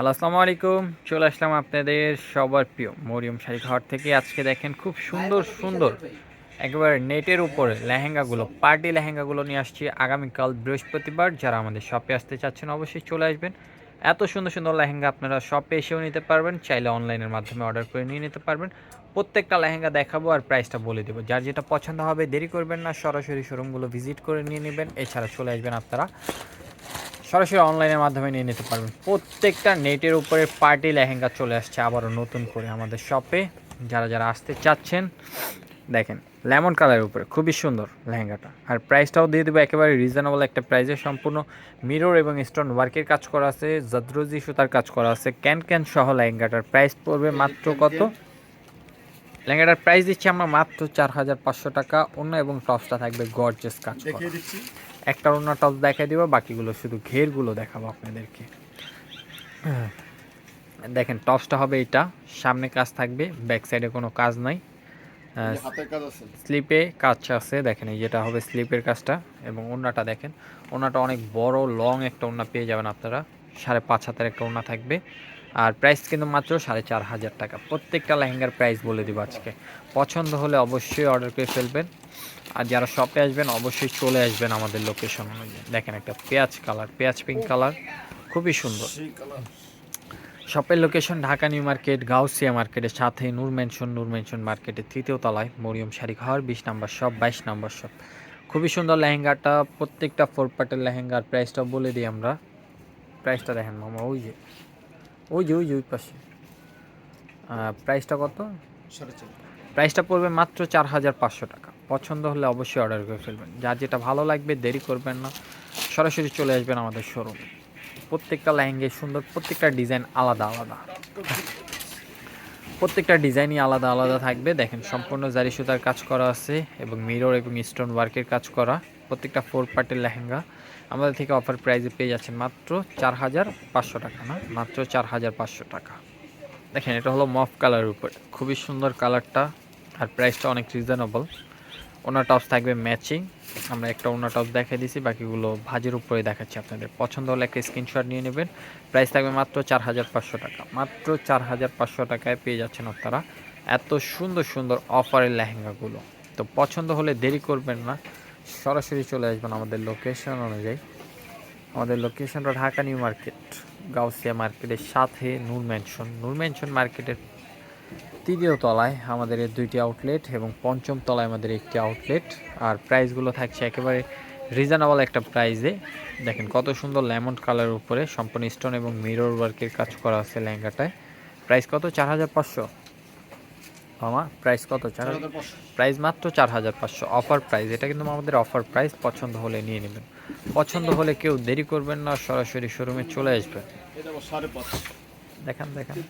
Hello, আসসালামু আলাইকুম। চলে আসলাম আপনাদের সবার প্রিয় মরিয়ম শাড়ি ঘর থেকে। আজকে দেখেন খুব সুন্দর সুন্দর, একেবারে নেটের উপরে লেহেঙ্গাগুলো, পার্টি লেহেঙ্গাগুলো নিয়ে আসছি আগামীকাল বৃহস্পতিবার। যারা আমাদের শপে আসতে চাচ্ছেন, অবশ্যই চলে আসবেন। এত সুন্দর সুন্দর লেহেঙ্গা আপনারা শপে এসেও নিতে পারবেন। চাইলে অনলাইনের মাধ্যমে অর্ডার করে নিয়ে নিতে পারবেন। প্রত্যেকটা লেহেঙ্গা দেখাবো আর প্রাইসটা বলে দেবো। যার যেটা পছন্দ হবে, দেরি করবেন না, সরাসরি শোরুমগুলো ভিজিট করে নিয়ে নেবেন। এছাড়া চলে আসবেন আপনারা সরাসরি অনলাইনের মাধ্যমে নিয়ে নিতে পারবেন। প্রত্যেকটা নেটের উপরে পার্টি লেহেঙ্গা চলে আসছে আবারও নতুন করে আমাদের শপে যারা যারা আসতে চাচ্ছেন, দেখেন লেমন কালারের উপরে, খুবই সুন্দর লেহেঙ্গাটা। আর প্রাইসটাও দিয়ে দেবো, একেবারে রিজনেবল একটা প্রাইসে সম্পূর্ণ। মিরর এবং স্টোন ওয়ার্কের কাজ করা আছে জাদ্রজি সুতার কাজ করা আছে ক্যান ক্যান সহ লেহেঙ্গাটার প্রাইস পড়বে মাত্র কত? লেহেঙ্গাটার প্রাইস দিচ্ছি আমরা মাত্র চার হাজার পাঁচশো টাকা। অন্য এবং টপসটা থাকবে গর্জেস কাজ করা। একটা অন্য টপস দেখাই দিব বাকিগুলো শুধু ঘেরগুলো দেখাবো আপনাদেরকে। দেখেন টপসটা হবে এটা সামনে কাজ থাকবে ব্যাক সাইডে কোনো কাজ নাই। স্লিপে কাজ আছে? দেখেন এই যেটা হবে স্লিপের কাজটা এবং ওড়নাটা দেখেন। ওড়নাটা অনেক বড় লং একটা ওড়না পেয়ে যাবেন আপনারা। সাড়ে পাঁচ হাতের একটা ওড়না থাকবে। আর প্রাইস কিন্তু মাত্র সাড়ে চার হাজার টাকা। প্রত্যেকটা লেহেঙ্গার প্রাইস বলে দিব আজকে। পছন্দ হলে অবশ্যই অর্ডার করে ফেলবেন। আর যারা শপে আসবেন অবশ্যই চলে আসবেন আমাদের লোকেশন অনুযায়ী। দেখেন একটা পেঁয়াজ কালার পেঁয়াজ পিঙ্ক কালার খুবই সুন্দর। শপের location Dhaka new market Gausia মার্কেটের সাথে নূর মেনশন নূর মেনশন মার্কেটের তৃতীয় তলায় মরিয়ম শাড়ি ঘর বিশ নাম্বার শপ বাইশ নম্বর শপ খুবই সুন্দর লেহেঙ্গাটা প্রত্যেকটা ফোর পার্টের লেহেঙ্গার প্রাইসটা বলে দিই আমরা। প্রাইসটা দেখেন মামা ওই যে। ওই যে ওই যে ওই পাশে। প্রাইসটা কত? প্রাইসটা পড়বে মাত্র চার হাজার পাঁচশো টাকা। পছন্দ হলে অবশ্যই অর্ডার করে ফেলবেন। যার যেটা ভালো লাগবে দেরি করবেন না। সরাসরি চলে আসবেন আমাদের শোরুমে প্রত্যেকটা লেহেঙ্গায় সুন্দর প্রত্যেকটা ডিজাইন আলাদা আলাদা। প্রত্যেকটা ডিজাইনই আলাদা আলাদা থাকবে। দেখেন, সম্পূর্ণ জারি সুতার কাজ করা আছে এবং মিরর এবং স্টোন ওয়ার্কের কাজ করা। প্রত্যেকটা ফোর পার্টের লেহেঙ্গা। আমাদের থেকে অফার প্রাইজে পেয়ে যাচ্ছেন মাত্র চার হাজার পাঁচশো টাকা না? মাত্র চার হাজার পাঁচশো টাকা। দেখেন, এটা হলো মফ কালারের উপরে। খুবই সুন্দর কালারটা আর প্রাইসটা অনেক রিজনেবল ওনার টপস থাকবে ম্যাচিং। আমরা একটা ওনার টপস দেখাই দিয়েছি বাকিগুলো ভাজের উপরে দেখাচ্ছি আপনাদের। পছন্দ হলে একটা স্ক্রিনশট নিয়ে নেবেন। প্রাইস থাকবে মাত্র চার হাজার পাঁচশো টাকা। মাত্র চার হাজার পাঁচশো টাকায় পেয়ে যাচ্ছেন আপনারা এত সুন্দর সুন্দর অফারের লেহেঙ্গাগুলো। তো পছন্দ হলে দেরি করবেন না। সরাসরি চলে আসবেন আমাদের লোকেশন অনুযায়ী। আমাদের লোকেশনটা ঢাকা নিউ মার্কেট, গাউসিয়া মার্কেটের সাথে নূর ম্যানশন। নূর ম্যানশন মার্কেটের তৃতীয় তলায় আমাদের দুইটি আউটলেট এবং পঞ্চম তলায় আমাদের একটি আউটলেট আর প্রাইসগুলো থাকছে একেবারে রিজনেবল একটা প্রাইসে দেখেন কত সুন্দর লেমন কালারের উপরে সম্পূর্ণ স্টোন এবং মিরর ওয়ার্কের কাজ করা আছে লেহেঙ্গাটায়। প্রাইস কত? চার হাজার পাঁচশো। মামা প্রাইস কত? চার প্রাইস মাত্র চার হাজার পাঁচশো। অফার প্রাইস এটা কিন্তু আমাদের অফার প্রাইস পছন্দ হলে নিয়ে নেবেন। পছন্দ হলে কেউ দেরি করবেন না সরাসরি শোরুমে চলে আসবেন। দেখান দেখান।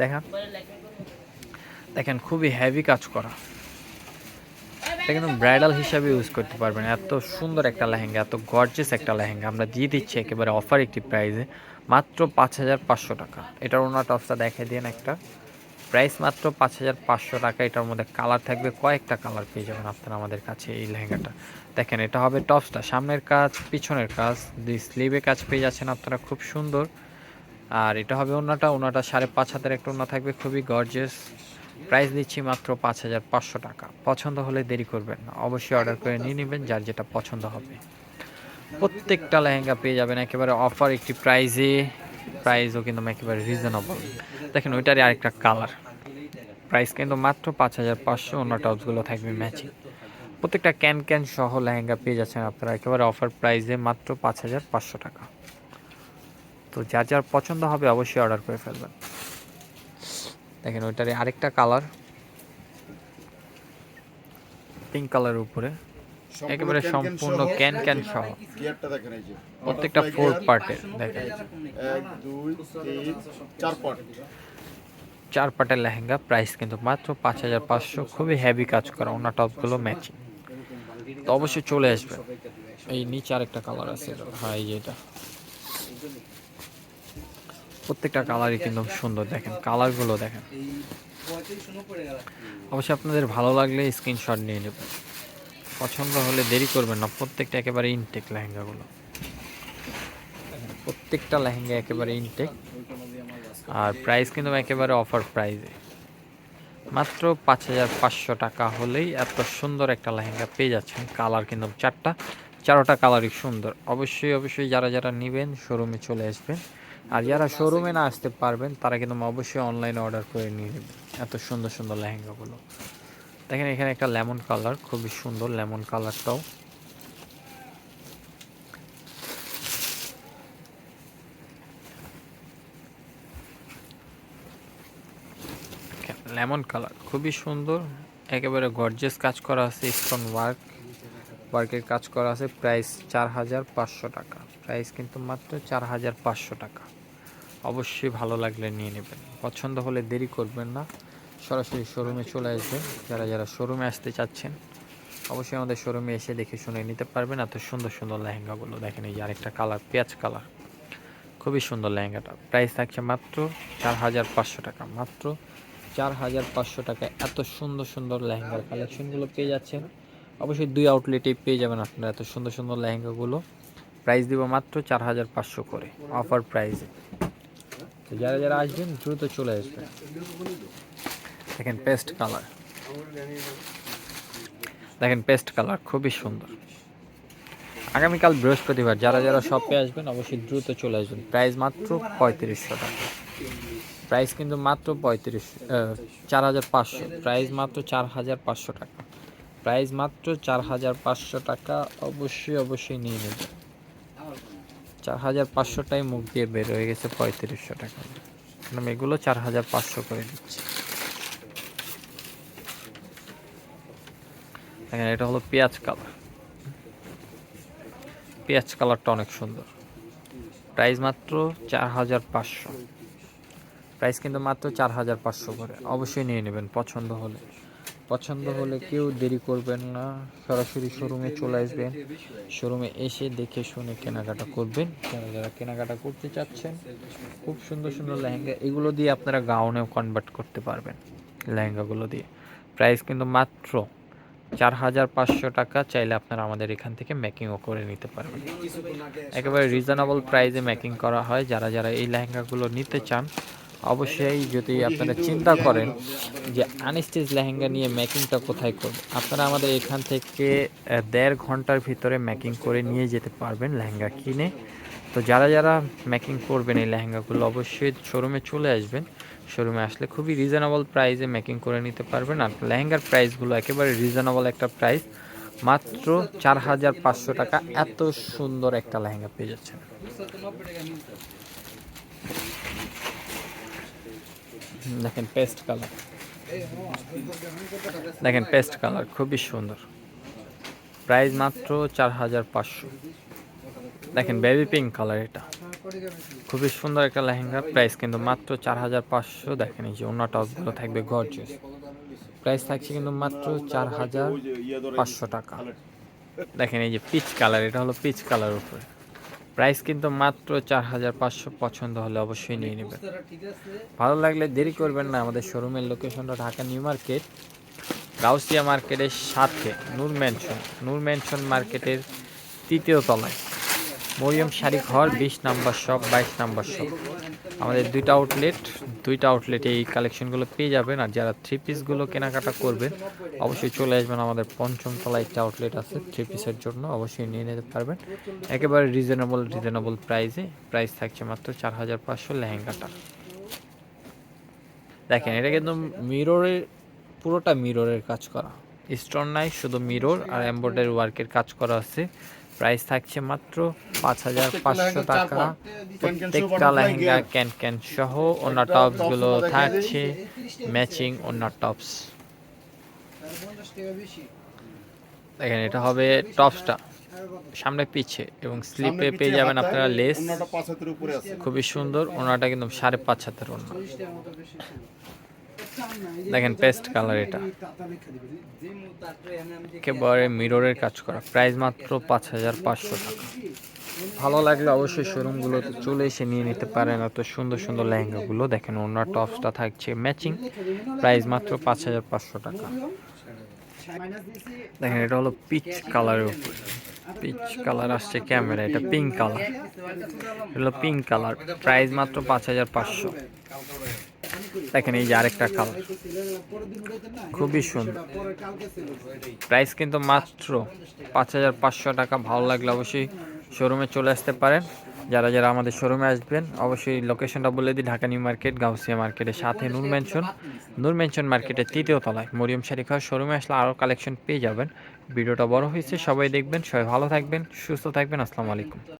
দেখান দেখেন, খুবই হেভি কাজ করা। এটা কিন্তু ব্রাইডাল হিসাবে ইউজ করতে পারবেন। এত সুন্দর একটা লেহেঙ্গা, এত গর্জেস একটা লেহেঙ্গা। আমরা দিয়ে দিচ্ছি একেবারে অফার একটি প্রাইসে মাত্র পাঁচ হাজার পাঁচশো টাকা। এটার ওনার টপসটা দেখে দিন একটা। প্রাইস মাত্র পাঁচ হাজার পাঁচশো টাকা। এটার মধ্যে কালার থাকবে, কয়েকটা কালার পেয়ে যাবেন আপনারা আমাদের কাছে এই লেহেঙ্গাটা। দেখেন, এটা হবে টপসটা সামনের কাজ, পিছনের কাজ, দুই স্লিভে কাজ পেয়ে যাচ্ছেন আপনারা। খুব সুন্দর। আর এটা হবে ওনাটা ওনাটা সাড়ে পাঁচ হাতের একটা ওনা থাকবে, খুবই গর্জেস প্রাইস দিচ্ছি মাত্র পাঁচ হাজার পাঁচশো টাকা। পছন্দ হলে দেরি করবেন না, অবশ্যই অর্ডার করে নিয়ে নেবেন যার যেটা পছন্দ হবে। প্রত্যেকটা লেহেঙ্গা পেয়ে যাবেন একেবারে অফার একটি প্রাইজে প্রাইসও কিন্তু একেবারে রিজনেবল দেখেন, ওইটারই আরেকটা কালার প্রাইস কিন্তু মাত্র পাঁচ হাজার পাঁচশো অন্য টপসগুলো থাকবে ম্যাচিং প্রত্যেকটা ক্যান ক্যান সহ লেহেঙ্গা পেয়ে যাচ্ছেন আপনারা, একেবারে অফার প্রাইসে মাত্র পাঁচ হাজার পাঁচশো টাকা। তো যার যার পছন্দ হবে অবশ্যই অর্ডার করে ফেলবেন। দেখেন ওইটারে আরেকটা কালার পিঙ্ক কালারের উপরে। একেবারে সম্পূর্ণ ক্যান ক্যান সহ। গিয়ারটা দেখেন এই যে। প্রত্যেকটা ফোর পার্টের দেখেন। চার পার্টের লেহেঙ্গা প্রাইস কিন্তু মাত্র পাঁচ হাজার পাঁচশো। খুবই হ্যাভি কাজ করা ওনার টপগুলো ম্যাচিং তো অবশ্যই চলে আসবে। এই নিচে আরেকটা কালার আছে। হ্যাঁ এই যে এটা। প্রত্যেকটা কালারই কিন্তু সুন্দর দেখেন কালারগুলো দেখেন। অবশ্যই আপনাদের ভালো লাগলে স্ক্রিনশট নিয়ে নেবেন। পছন্দ হলে দেরি করবেন না, প্রত্যেকটা একেবারে ইনটেক লেহেঙ্গাগুলো। প্রত্যেকটা লেহেঙ্গা একেবারে ইনটেক আর প্রাইস কিন্তু একেবারে অফার প্রাইসে মাত্র পাঁচ হাজার পাঁচশো টাকা হলেই এত সুন্দর একটা লেহেঙ্গা পেয়ে যাচ্ছেন। কালার কিন্তু চারটা, চারোটা কালারই সুন্দর। অবশ্যই অবশ্যই যারা যারা নেবেন শোরুমে চলে আসবেন। আর যারা শোরুমে না আসতে পারবেন, তারা কিন্তু অবশ্যই অনলাইনে অর্ডার করে নিয়ে নেবেন। এত সুন্দর সুন্দর লেহেঙ্গাগুলো। দেখেন এখানে একটা লেমন কালার খুবই সুন্দর লেমন কালারটাও লেমন কালার খুবই সুন্দর। একেবারে গর্জেস কাজ করা আছে স্টোন ওয়ার্ক ওয়ার্কের কাজ করা আছে প্রাইস চার হাজার পাঁচশো টাকা। প্রাইস কিন্তু মাত্র চার হাজার পাঁচশো টাকা। অবশ্যই ভালো লাগলে নিয়ে নেবেন। পছন্দ হলে দেরি করবেন না। সরাসরি শোরুমে চলে আসবেন। যারা যারা শোরুমে আসতে চাচ্ছেন, অবশ্যই আমাদের শোরুমে এসে দেখে শুনে নিতে পারবেন। এত সুন্দর সুন্দর লেহেঙ্গাগুলো দেখেন, এই আরেকটা কালার পেঁয়াজ কালার খুবই সুন্দর লেহেঙ্গাটা। প্রাইস থাকছে মাত্র চার হাজার পাঁচশো টাকা। মাত্র চার হাজার পাঁচশো টাকায় এত সুন্দর সুন্দর লেহেঙ্গার কালেকশনগুলো পেয়ে যাচ্ছেন। অবশ্যই দুই আউটলেটেই পেয়ে যাবেন আপনারা এত সুন্দর সুন্দর লেহেঙ্গাগুলো। প্রাইস দিব মাত্র চার হাজার পাঁচশো করে। অফার প্রাইসে তো যারা যারা আসবেন, দ্রুত চলে আসবেন। দেখেন পেস্ট কালার দেখেন পেস্ট কালার খুবই সুন্দর। আগামীকাল বৃহস্পতিবার যারা যারা শপে আসবেন, অবশ্যই দ্রুত চলে আসবেন। প্রাইস মাত্র পঁয়ত্রিশশো টাকা। প্রাইস কিন্তু মাত্র পঁয়ত্রিশ চার হাজার পাঁচশো। প্রাইস মাত্র চার হাজার পাঁচশো টাকা। প্রাইস মাত্র চার হাজার পাঁচশো টাকা অবশ্যই অবশ্যই নিয়ে নেবেন। চার হাজার পাঁচশোটাই মুখ দিয়ে বের হয়ে গেছে পঁয়ত্রিশশো টাকা। আমি এগুলো চার হাজার পাঁচশো করে দিচ্ছি এটা হলো পেঁয়াজ কালার। পেঁয়াজ কালারটা অনেক সুন্দর। প্রাইস মাত্র চার হাজার পাঁচশো। প্রাইস কিন্তু মাত্র চার হাজার পাঁচশো করে। অবশ্যই নিয়ে নেবেন, পছন্দ হলে। পছন্দ হলে কেউ দেরি করবেন না। সরাসরি শোরুমে চলে আসবেন। শোরুমে এসে দেখে শুনে কেনাকাটা করবেন। যারা যারা কেনাকাটা করতে চাচ্ছেন, খুব সুন্দর সুন্দর লেহেঙ্গা, এগুলো দিয়ে আপনারা গাউনেও কনভার্ট করতে পারবেন লেহেঙ্গাগুলো দিয়ে। প্রাইস কিন্তু মাত্র চার হাজার পাঁচশো টাকা, চাইলে আপনারা আমাদের এখান থেকে মেকিংও করে নিতে পারবেন। একেবারে রিজনেবল প্রাইসে মেকিং করা হয়। যারা যারা এই লেহেঙ্গাগুলো নিতে চান অবশ্যই যদি আপনারা চিন্তা করেন যে আনস্টিচ লেহেঙ্গা নিয়ে মেকিংটা কোথায় করবে? আপনারা আমাদের এখান থেকে দেড় ঘণ্টার ভিতরে মেকিং করে নিয়ে যেতে পারবেন লেহেঙ্গা কিনে। তো যারা যারা মেকিং করবেন এই লেহেঙ্গাগুলো অবশ্যই শোরুমে চলে আসবেন। শোরুমে আসলে খুবই রিজনেবল প্রাইসে মেকিং করে নিতে পারবেন। আর লেহেঙ্গার প্রাইসগুলো একেবারে রিজনেবল একটা প্রাইস মাত্র চার হাজার পাঁচশো টাকা। এত সুন্দর একটা লেহেঙ্গা পেয়ে যাচ্ছেন। দেখেন পেস্ট কালার দেখেন পেস্ট কালার খুবই সুন্দর। প্রাইস মাত্র চার হাজার পাঁচশো। দেখেন বেবি পিঙ্ক কালার এটা। খুবই সুন্দর একটা লেহেঙ্গা প্রাইস কিন্তু মাত্র চার হাজার পাঁচশো। দেখেন এই যে অন্য টপগুলো থাকবে গর্জিয়াস প্রাইস থাকছে কিন্তু মাত্র চার হাজার পাঁচশো টাকা। দেখেন এই যে পিচ কালার এটা হলো পিচ কালার উপরে। প্রাইস কিন্তু মাত্র চার হাজার পাঁচশো পছন্দ হলে অবশ্যই নিয়ে নেবেন। ভালো লাগলে দেরি করবেন না আমাদের শোরুমের লোকেশনটা ঢাকা নিউ মার্কেট গাউসিয়া মার্কেটের সাথে নূর ম্যানশন নূর ম্যানশন মার্কেটের তৃতীয় তলায়। মরিয়ম শাড়ি ঘর বিশ নাম্বার শপ বাইশ নাম্বার শপ আমাদের দুইটা আউটলেট দুইটা আউটলেটে এই কালেকশনগুলো পেয়ে যাবেন। আর যারা থ্রি পিসগুলো কেনাকাটা করবেন, অবশ্যই চলে আসবেন আমাদের পঞ্চম তলায় একটা আউটলেট আছে থ্রি পিসের জন্য, অবশ্যই নিয়ে নিতে পারবেন। একেবারে রিজনেবল রিজনেবল প্রাইসে প্রাইস থাকছে মাত্র চার হাজার পাঁচশো লেহেঙ্গাটা। দেখেন, এটা কিন্তু মিররের পুরোটা মিররের কাজ করা। স্টোন নাই, শুধু মিরর আর এমব্রয়ডারি ওয়ার্কের কাজ করা আছে। প্রাইস থাকছে মাত্র পাঁচ হাজার পাঁচশো টাকা। প্রত্যেকটা লেহেঙ্গা ক্যান ক্যান সহ অন্য টপসগুলো থাকছে ম্যাচিং অন্য টপস। দেখেন এটা হবে টপসটা সামনে পিছে এবং স্লিপে পেয়ে যাবেন আপনারা লেস। খুবই সুন্দর ওনাটা কিন্তু সাড়ে পাঁচ হাতের ওনা দেখেন পেস্ট কালার এটা। একেবারে মিররের কাজ করা। প্রাইস মাত্র পাঁচ হাজার পাঁচশো টাকা। ভালো লাগলে অবশ্যই শোরুমগুলোতে চলে এসে নিয়ে নিতে পারেন। এত সুন্দর সুন্দর লেহেঙ্গাগুলো। দেখেন ওনার টপসটা থাকছে ম্যাচিং। প্রাইস মাত্র পাঁচ হাজার পাঁচশো টাকা। দেখেন, এটা হলো পিচ কালারের পিচ কালার আসছে ক্যামেরা, এটা পিঙ্ক কালার। এটা হলো পিঙ্ক কালার। প্রাইস মাত্র পাঁচ হাজার পাঁচশো। দেখেন এই যে আরেকটা কালার। খুবই সুন্দর। প্রাইস কিন্তু মাত্র পাঁচ হাজার পাঁচশো টাকা। ভালো লাগলে অবশ্যই শোরুমে চলে আসতে পারেন। যারা যারা আমাদের শোরুমে আসবেন, অবশ্যই লোকেশনটা বলে দিই, ঢাকা নিউ মার্কেট, গাউসিয়া মার্কেটের সাথে নূর মেনশন নূর মেনশন মার্কেটের তৃতীয় তলায় মরিয়ম শারিখা শোরুমে আসলে আরও কালেকশন পেয়ে যাবেন। ভিডিওটা বড় হয়েছে, সবাই দেখবেন, সবাই ভালো থাকবেন, সুস্থ থাকবেন। আসসালামু আলাইকুম।